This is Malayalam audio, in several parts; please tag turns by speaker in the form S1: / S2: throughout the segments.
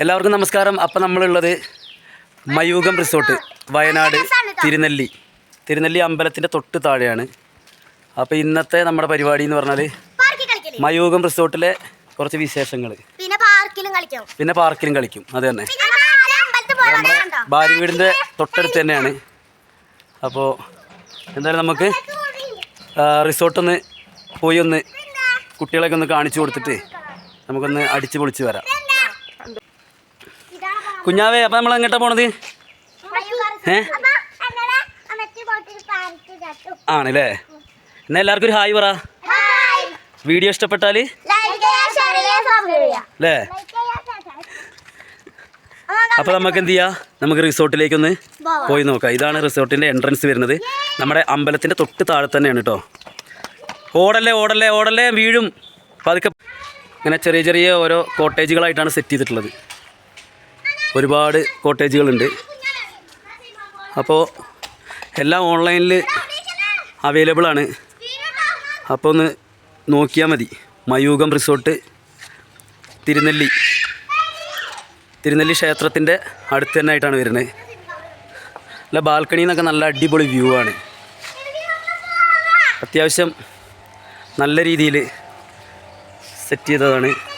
S1: എല്ലാവർക്കും നമസ്കാരം. അപ്പം നമ്മളുള്ളത് മയൂകം റിസോർട്ട് വയനാട് തിരുനെല്ലി. തിരുനെല്ലി അമ്പലത്തിന്റെ തൊട്ട് താഴെയാണ്. അപ്പോൾ ഇന്നത്തെ നമ്മുടെ പരിപാടി എന്ന് പറഞ്ഞാൽ
S2: മയൂഖം
S1: മയൂകം റിസോർട്ടിലെ കുറച്ച് വിശേഷങ്ങൾ
S2: പിന്നെ പാർക്കിലും കളിക്കും.
S1: പിന്നെ പാർക്കിലും കളിക്കും. അത് തന്നെ. ഭാര്യ വീടിന്റെ തൊട്ടടുത്ത് തന്നെയാണ്. അപ്പോൾ എന്തായാലും നമുക്ക് റിസോർട്ടൊന്ന് പോയി ഒന്ന് കുട്ടികളെയൊക്കെ ഒന്ന് കാണിച്ചു കൊടുത്തിട്ട് നമുക്കൊന്ന് അടിച്ച് പൊളിച്ച് വരാം. കുഞ്ഞാവേ അപ്പം നമ്മൾ എങ്ങോട്ടാണ് പോണത്? ഏ? ആണല്ലേ? എന്നാ എല്ലാവർക്കും ഒരു ഹായ് പറ. വീഡിയോ ഇഷ്ടപ്പെട്ടാൽ അല്ലേ? അപ്പോൾ നമുക്ക് എന്ത് ചെയ്യാം? നമുക്ക് റിസോർട്ടിലേക്ക് ഒന്ന് പോയി നോക്കാം. ഇതാണ് റിസോർട്ടിന്റെ എൻട്രൻസ് വരുന്നത്. നമ്മുടെ അമ്പലത്തിന്റെ തൊട്ട് താഴെ തന്നെയാണ് കേട്ടോ ഓടല്ലേ ഓടല്ലേ ഓടല്ലേ വീഴും. പതുക്കെ. ഇങ്ങനെ ചെറിയ ചെറിയ ഓരോ കോട്ടേജുകളായിട്ടാണ് സെറ്റ് ചെയ്തിട്ടുള്ളത്. ഒരുപാട് കോട്ടേജുകളുണ്ട്. അപ്പോൾ എല്ലാം ഓൺലൈനിൽ അവൈലബിൾ ആണ് അപ്പോൾ ഒന്ന് നോക്കിയാൽ മതി. മയൂകം റിസോർട്ട് തിരുനെല്ലി. തിരുനെല്ലി ക്ഷേത്രത്തിന്റെ അടുത്ത് തന്നെ ആയിട്ടാണ് വരുന്നത്. അല്ല ബാൽക്കണിയിൽ നിന്നൊക്കെ നല്ല അടിപൊളി വ്യൂ ആണ്. അത്യാവശ്യം നല്ല രീതിയിൽ സെറ്റ് ചെയ്തതാണ്.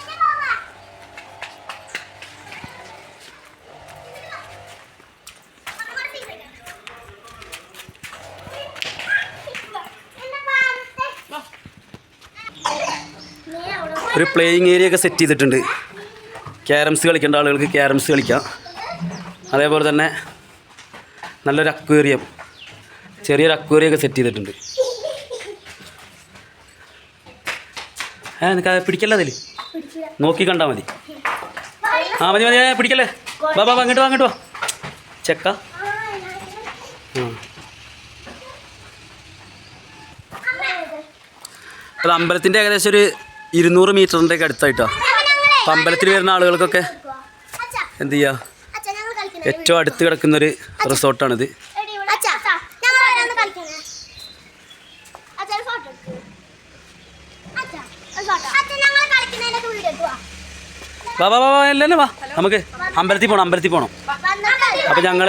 S1: ഒരു പ്ലേയിങ് ഏരിയ ഒക്കെ സെറ്റ് ചെയ്തിട്ടുണ്ട്. ക്യാരംസ് കളിക്കേണ്ട ആളുകൾക്ക് ക്യാരംസ് കളിക്കാം. അതേപോലെ തന്നെ നല്ലൊരു അക്വേറിയം ചെറിയൊരു അക്വേറിയം ഒക്കെ സെറ്റ് ചെയ്തിട്ടുണ്ട്. ഏ നിനക്ക് പിടിക്കല്ലേ അതിൽ നോക്കി കണ്ടാൽ മതി. ആ മതി മതി പിടിക്കല്ലേ? വാ വാ അങ്ങോട്ട് വാ അങ്ങോട്ട് വാ. ചെക്ക. അത് അമ്പലത്തിന്റെ ഏകദേശം ഒരു ഇരുന്നൂറ് മീറ്ററിന്റെ ഒക്കെ അടുത്തായിട്ടാണ് അപ്പം അമ്പലത്തിൽ വരുന്ന ആളുകൾക്കൊക്കെ എന്ത് ചെയ്യുക ഏറ്റവും അടുത്ത് കിടക്കുന്നൊരു റിസോർട്ടാണിത്. വാ. വാ വാ വാ നമുക്ക് അമ്പലത്തിൽ പോകണം അമ്പലത്തിൽ പോകണം അപ്പം ഞങ്ങൾ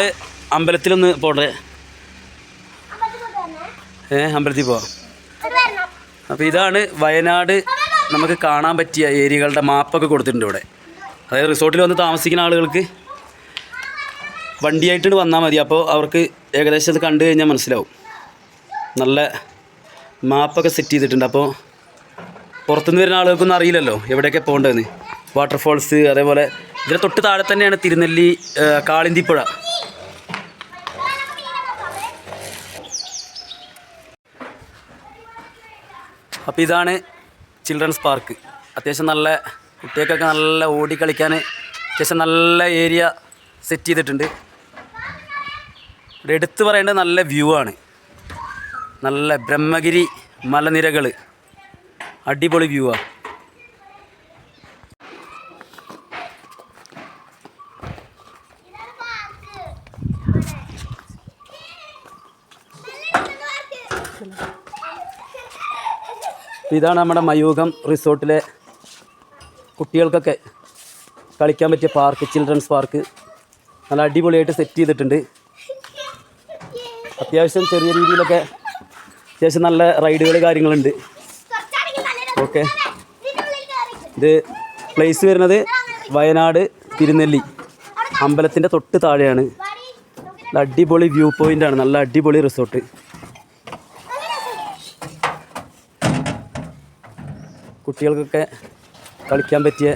S1: അമ്പലത്തിലൊന്ന് പോട്ടെ. ഏ അമ്പലത്തിൽ പോവാം. അപ്പോൾ ഇതാണ് വയനാട് നമുക്ക് കാണാൻ പറ്റിയ ഏരിയകളുടെ മാപ്പൊക്കെ കൊടുത്തിട്ടുണ്ട് ഇവിടെ. അതായത് റിസോർട്ടിൽ വന്ന് താമസിക്കുന്ന ആളുകൾക്ക് വണ്ടിയായിട്ട് വന്നാൽ മതി. അപ്പോൾ അവർക്ക് ഏകദേശം അത് കണ്ടു കഴിഞ്ഞാൽ മനസ്സിലാവും. നല്ല മാപ്പൊക്കെ സെറ്റ് ചെയ്തിട്ടുണ്ട്. അപ്പോൾ പുറത്തുനിന്ന് വരുന്ന ആളുകൾക്കൊന്നും അറിയില്ലല്ലോ എവിടെയൊക്കെ പോകേണ്ടതെന്ന്. വാട്ടർഫോൾസ് അതേപോലെ ഇതിന് തൊട്ട് താഴെ തന്നെയാണ് തിരുനെല്ലി കാളിന്തിപ്പുഴ. അപ്പോൾ ഇതാണ് ചിൽഡ്രൻസ് പാർക്ക്. അത്യാവശ്യം നല്ല കുട്ടികൾക്കൊക്കെ നല്ല ഓടി കളിക്കാൻ അത്യാവശ്യം നല്ല ഏരിയ സെറ്റ് ചെയ്തിട്ടുണ്ട്. ഇവിടെ എടുത്തു പറയേണ്ടത് നല്ല വ്യൂ ആണ്. നല്ല ബ്രഹ്മഗിരി മലനിരകൾ അടിപൊളി വ്യൂ ആണ് ഇതാണ് നമ്മുടെ മയൂഖം റിസോർട്ടിലെ കുട്ടികൾക്കൊക്കെ കളിക്കാൻ പറ്റിയ പാർക്ക് ചിൽഡ്രൻസ് പാർക്ക് നല്ല അടിപൊളിയായിട്ട് സെറ്റ് ചെയ്തിട്ടുണ്ട്. അത്യാവശ്യം ചെറിയ രീതിയിലൊക്കെ അത്യാവശ്യം നല്ല റൈഡുകൾ കാര്യങ്ങളുണ്ട്. ഓക്കെ. ഇത് പ്ലേസ് വരുന്നത് വയനാട് തിരുനെല്ലി. അമ്പലത്തിന്റെ തൊട്ട് താഴെയാണ്. അടിപൊളി വ്യൂ പോയിന്റാണ് നല്ല അടിപൊളി റിസോർട്ട്. കുട്ടികൾക്കൊക്കെ കളിക്കാൻ പറ്റിയ